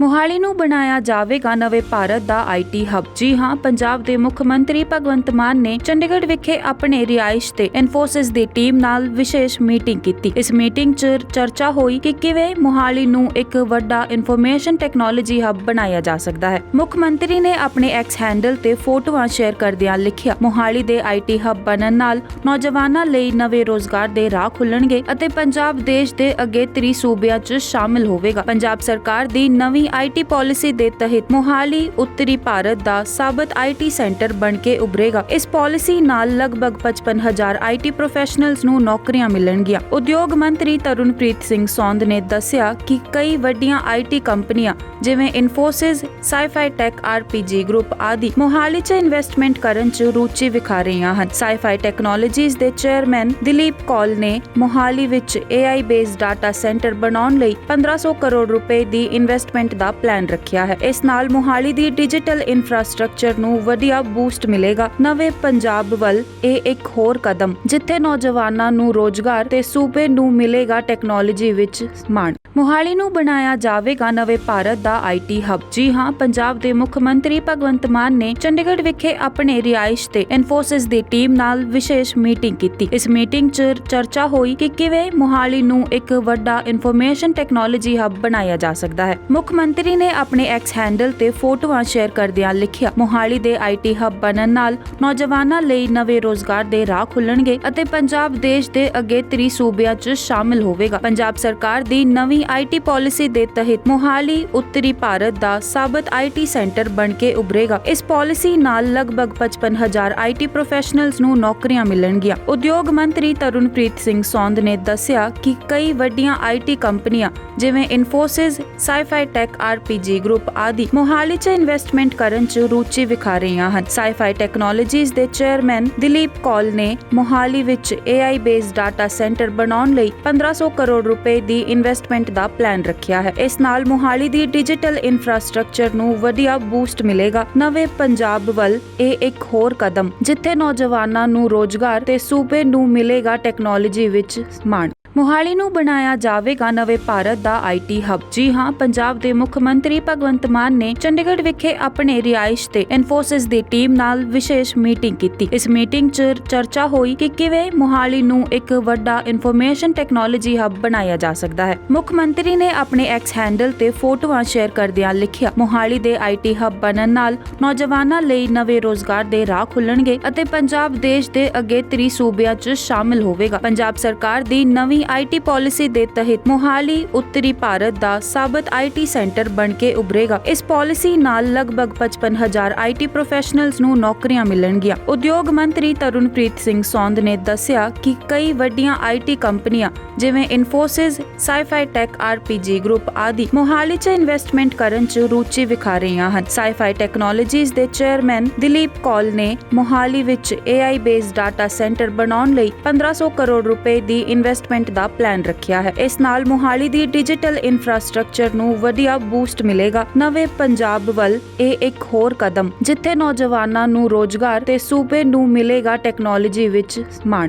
ਮੋਹਾਲੀ ਨੂੰ ਬਣਾਇਆ ਜਾਵੇਗਾ ਨਵੇਂ ਭਾਰਤ ਦਾ ਆਈਟੀ ਹੱਬ। ਜੀ ਹਾਂ, ਪੰਜਾਬ ਦੇ ਮੁੱਖ ਮੰਤਰੀ ਭਗਵੰਤ ਮਾਨ ਨੇ ਚੰਡੀਗੜ੍ਹ ਵਿਖੇ ਆਪਣੇ ਰਿਹਾਇਸ਼ ਤੇ ਇਨਫੋਸਿਸ ਦੀ ਟੀਮ ਨਾਲ ਵਿਸ਼ੇਸ਼ ਮੀਟਿੰਗ ਕੀਤੀ। ਇਸ ਮੀਟਿੰਗ 'ਚ ਚਰਚਾ ਹੋਈ ਕਿ ਕਿਵੇਂ ਮੋਹਾਲੀ ਨੂੰ ਇੱਕ ਵੱਡਾ ਇਨਫੋਰਮੇਸ਼ਨ ਟੈਕਨੋਲੋਜੀ ਹੱਬ ਬਣਾਇਆ ਜਾ ਸਕਦਾ ਹੈ। ਮੁੱਖ ਮੰਤਰੀ ਨੇ ਆਪਣੇ ਐਕਸ ਹੈਂਡਲ ਤੇ ਫੋਟੋਆਂ ਸ਼ੇਅਰ ਕਰਦਿਆਂ ਲਿਖਿਆ, ਮੋਹਾਲੀ ਦੇ ਆਈਟੀ ਹੱਬ ਬਣਨ ਨਾਲ ਨੌਜਵਾਨਾਂ ਲਈ ਨਵੇਂ ਰੋਜ਼ਗਾਰ ਦੇ ਰਾਹ ਖੁੱਲਣਗੇ ਅਤੇ ਪੰਜਾਬ ਦੇਸ਼ ਦੇ ਅਗੇਤਰੀ ਸੂਬਿਆਂ 'ਚ ਸ਼ਾਮਿਲ ਹੋਵੇਗਾ। ਪੰਜਾਬ ਸਰਕਾਰ ਦੀ ਨਵੀਂ ਆਈਟੀ ਪਾਲਿਸੀ ਦੇ ਤਹਿਤ ਮੋਹਾਲੀ, ਉੱਤਰੀ ਭਾਰਤ ਦਾ ਸਾਬਤ ਆਈਟੀ ਸੈਂਟਰ ਬਣ ਕੇ ਉਭਰੇਗਾ। ਇਸ ਪਾਲਿਸੀ ਨਾਲ ਲਗਭਗ 55000 ਆਈਟੀ ਪ੍ਰੋਫੈਸ਼ਨਲਜ਼ ਨੂੰ ਨੌਕਰੀਆਂ ਮਿਲਣਗੀਆਂ। ਉਦਯੋਗ ਮੰਤਰੀ ਤਰੁਣਪ੍ਰੀਤ ਸਿੰਘ ਸੌਂਦ ਨੇ ਦੱਸਿਆ ਕਿ ਕਈ ਵੱਡੀਆਂ ਆਈਟੀ ਕੰਪਨੀਆਂ, ਜਿਵੇਂ Infosys Sify tech RPG group ਆਦਿ, ਮੋਹਾਲੀ 'ਚ ਇਨਵੈਸਟਮੈਂਟ ਕਰਨ 'ਚ ਰੁਚੀ ਵਿਖਾ ਰਹੀਆਂ ਹਨ। ਸਾਈਫਾਈ ਟੈਕਨੋਲੋਜੀਜ਼ ਦੇ ਚੇਅਰਮੈਨ ਦਿਲੀਪ ਕੌਲ ਨੇ ਮੋਹਾਲੀ ਵਿੱਚ AI ਬੇਸਡ ਡਾਟਾ ਸੈਂਟਰ ਬਣਾਉਣ ਲਈ 1500 ਕਰੋੜ ਰੁਪਏ ਦੀ ਇਨਵੈਸਟਮੈਂਟ ਦਾ ਪਲਾਨ ਰੱਖਿਆ ਹੈ। ਇਸ ਨਾਲ ਮੋਹਾਲੀ ਦੀ ਡਿਜੀਟਲ ਇਨਫਰਾਸਟ੍ਰਕਚਰ ਨੂੰ ਵਧੀਆ ਬੂਸਟ ਮਿਲੇਗਾ। ਨਵੇਂ ਪੰਜਾਬ ਵੱਲ ਇਹ ਇੱਕ ਹੋਰ ਕਦਮ, ਜਿੱਥੇ ਨੌਜਵਾਨਾਂ ਨੂੰ ਰੋਜ਼ਗਾਰ ਤੇ ਸੂਬੇ ਨੂੰ ਮਿਲੇਗਾ ਟੈਕਨੋਲੋਜੀ ਵਿੱਚ ਮਾਣ। ਮੋਹਾਲੀ ਨੂੰ ਬਣਾਇਆ ਜਾਵੇਗਾ ਨਵੇਂ ਭਾਰਤ ਦਾ ਆਈਟੀ ਹੱਬ ਜੀ ਹਾਂ, ਪੰਜਾਬ ਦੇ ਮੁੱਖ ਮੰਤਰੀ ਭਗਵੰਤ ਮਾਨ ਨੇ ਚੰਡੀਗੜ੍ਹ ਵਿਖੇ ਆਪਣੇ ਰਿਹਾਇਸ਼ ਤੇ ਇਨਫੋਸਿਸ ਦੀ ਟੀਮ ਨਾਲ ਵਿਸ਼ੇਸ਼ ਮੀਟਿੰਗ ਕੀਤੀ। ਇਸ ਮੀਟਿੰਗ 'ਚ ਚਰਚਾ ਹੋਈ ਕਿ ਕਿਵੇਂ ਮੋਹਾਲੀ ਨੂੰ ਇੱਕ ਵੱਡਾ ਇਨਫੋਰਮੇਸ਼ਨ ਟੈਕਨੋਲੋਜੀ ਹੱਬ ਬਣਾਇਆ ਜਾ ਸਕਦਾ ਹੈ। ਮੁੱਖ ਮੰਤਰੀ ਨੇ ਆਪਣੇ ਐਕਸ ਹੈਂਡਲ ਤੇ ਫੋਟੋਆਂ ਸ਼ੇਅਰ ਕਰਦਿਆਂ ਲਿਖਿਆ, ਮੋਹਾਲੀ ਦੇ ਆਈਟੀ ਹੱਬ ਬਣਨ ਨਾਲ ਨੌਜਵਾਨਾਂ ਲਈ ਨਵੇਂ ਰੋਜ਼ਗਾਰ ਦੇ ਰਾਹ ਖੁੱਲਣਗੇ ਅਤੇ ਪੰਜਾਬ ਦੇਸ਼ ਦੇ ਅਗੇਤਰੀ ਸੂਬਿਆਂ 'ਚ ਸ਼ਾਮਿਲ ਹੋਵੇਗਾ। ਪੰਜਾਬ ਸਰਕਾਰ ਦੀ ਨਵੀਂ ਆਈਟੀ ਪਾਲਿਸੀ ਦੇ ਤਹਿਤ ਮੋਹਾਲੀ ਉੱਤਰੀ ਭਾਰਤ ਦਾ ਸਾਬਤ ਆਈਟੀ ਸੈਂਟਰ ਬਣ ਕੇ ਉਭਰੇਗਾ। ਇਸ ਪਾਲਿਸੀ ਨਾਲ ਲਗਭਗ 55000 ਆਈਟੀ ਪ੍ਰੋਫੈਸ਼ਨਲਜ਼ ਨੂੰ ਨੌਕਰੀਆਂ ਮਿਲਣਗੀਆਂ। ਉਦਯੋਗ ਮੰਤਰੀ ਤਰੁਣਪ੍ਰੀਤ ਸਿੰਘ ਸੌਂਦ ਨੇ ਦੱਸਿਆ ਕਿ ਕਈ ਵੱਡੀਆਂ ਆਈਟੀ ਕੰਪਨੀਆਂ, ਜਿਵੇਂ Infosys Sify tech RPG group ਆਦਿ ਮੋਹਾਲੀ 'ਚ ਇਨਵੈਸਟਮੈਂਟ ਕਰਨ 'ਚ ਰੁਚੀ ਵਿਖਾ ਰਹੀਆਂ ਹਨ। ਸਾਈਫਾਈ ਟੈਕਨੋਲੋਜੀਜ਼ ਦੇ ਚੇਅਰਮੈਨ ਦਿਲੀਪ ਕੌਲ ਨੇ ਮੋਹਾਲੀ ਵਿੱਚ AI ਬੇਸਡ ਡਾਟਾ ਸੈਂਟਰ ਬਣਾਉਣ ਲਈ 1500 ਕਰੋੜ ਰੁਪਏ ਦੀ ਇਨਵੈਸਟਮੈਂਟ ਦਾ ਪਲਾਨ ਰੱਖਿਆ ਹੈ। ਇਸ ਨਾਲ ਮੋਹਾਲੀ ਦੀ ਡਿਜੀਟਲ ਇਨਫਰਾਸਟ੍ਰਕਚਰ ਨੂੰ ਵਧੀਆ ਬੂਸਟ ਮਿਲੇਗਾ। ਨਵੇਂ ਪੰਜਾਬ ਵੱਲ ਇਹ ਇੱਕ ਹੋਰ ਕਦਮ, ਜਿੱਥੇ ਨੌਜਵਾਨਾਂ ਨੂੰ ਰੋਜ਼ਗਾਰ ਤੇ ਸੂਬੇ ਨੂੰ ਮਿਲੇਗਾ ਟੈਕਨੋਲੋਜੀ ਵਿੱਚ ਮਾਣ। ਮੋਹਾਲੀ ਨੂੰ ਬਣਾਇਆ ਜਾਵੇਗਾ ਨਵੇਂ ਭਾਰਤ ਦਾ ਆਈਟੀ ਹੱਬ। ਜੀ ਹਾਂ, ਪੰਜਾਬ ਦੇ ਮੁੱਖ ਮੰਤਰੀ ਭਗਵੰਤ ਮਾਨ ਨੇ ਚੰਡੀਗੜ੍ਹ ਵਿਖੇ ਆਪਣੇ ਰਿਹਾਇਸ਼ ਤੇ ਇਨਫੋਸਿਸ ਦੀ ਟੀਮ ਨਾਲ ਵਿਸ਼ੇਸ਼ ਮੀਟਿੰਗ ਕੀਤੀ। ਇਸ ਮੀਟਿੰਗ 'ਚ ਚਰਚਾ ਹੋਈ ਕਿ ਕਿਵੇਂ ਮੋਹਾਲੀ ਨੂੰ ਇੱਕ ਵੱਡਾ ਇਨਫੋਰਮੇਸ਼ਨ ਟੈਕਨੋਲੋਜੀ ਹੱਬ ਬਣਾਇਆ ਜਾ ਸਕਦਾ ਹੈ। ਮੁੱਖ ਮੰਤਰੀ ਨੇ ਆਪਣੇ ਐਕਸ ਹੈਂਡਲ ਤੇ ਫੋਟੋਆਂ ਸ਼ੇਅਰ ਕਰਦਿਆਂ ਲਿਖਿਆ, ਮੋਹਾਲੀ ਦੇ ਆਈਟੀ ਹੱਬ ਬਣਨ ਨਾਲ ਨੌਜਵਾਨਾਂ ਲਈ ਨਵੇਂ ਰੋਜ਼ਗਾਰ ਦੇ ਰਾਹ ਖੁੱਲਣਗੇ ਅਤੇ ਪੰਜਾਬ ਦੇਸ਼ ਦੇ ਅਗੇਤਰੀ ਸੂਬਿਆਂ 'ਚ ਸ਼ਾਮਿਲ ਹੋਵੇਗਾ। ਪੰਜਾਬ ਸਰਕਾਰ ਦੀ ਨਵੀਂ ਆਈਟੀ ਪਾਲਿਸੀ ਦੇ ਤਹਿਤ ਮੋਹਾਲੀ, ਉੱਤਰੀ ਭਾਰਤ ਦਾ ਸਾਬਤ ਆਈਟੀ ਸੈਂਟਰ ਬਣ ਕੇ ਉਭਰੇਗਾ। ਇਸ ਪਾਲਿਸੀ ਨਾਲ ਲਗਭਗ 55000 ਆਈਟੀ ਪ੍ਰੋਫੈਸ਼ਨਲਜ਼ ਨੂੰ ਨੌਕਰੀਆਂ ਮਿਲਣਗੀਆਂ। ਉਦਯੋਗ ਮੰਤਰੀ ਤਰੁਣਪ੍ਰੀਤ ਸਿੰਘ ਸੌਂਦ ਨੇ ਦੱਸਿਆ ਕਿ ਕਈ ਵੱਡੀਆਂ ਆਈਟੀ ਕੰਪਨੀਆਂ, ਜਿਵੇਂ Infosys Sify tech RPG group ਆਦਿ, ਮੋਹਾਲੀ 'ਚ ਇਨਵੈਸਟਮੈਂਟ ਕਰਨ 'ਚ ਰੁਚੀ ਵਿਖਾ ਰਹੀਆਂ ਹਨ। ਸਾਈਫਾਈ ਟੈਕਨੋਲੋਜੀਜ਼ ਦੇ ਚੇਅਰਮੈਨ ਦਿਲੀਪ ਕੌਲ ਨੇ ਮੋਹਾਲੀ ਵਿੱਚ AI ਬੇਸਡ ਡਾਟਾ ਸੈਂਟਰ ਬਣਾਉਣ ਲਈ 1500 ਕਰੋੜ ਰੁਪਏ ਦੀ ਇਨਵੈਸਟਮੈਂਟ ਦਾ ਪਲਾਨ ਰੱਖਿਆ ਹੈ। ਇਸ ਨਾਲ ਮੋਹਾਲੀ ਦੀ ਡਿਜੀਟਲ ਇਨਫਰਾਸਟ੍ਰਕਚਰ ਨੂੰ ਵਧੀਆ ਬੂਸਟ ਮਿਲੇਗਾ। ਨਵੇਂ ਪੰਜਾਬ ਵੱਲ ਇਹ ਇੱਕ ਹੋਰ ਕਦਮ, ਜਿੱਥੇ ਨੌਜਵਾਨਾਂ ਨੂੰ ਰੋਜ਼ਗਾਰ ਤੇ ਸੂਬੇ ਨੂੰ ਮਿਲੇਗਾ ਟੈਕਨੋਲੋਜੀ ਵਿੱਚ ਮਾਣ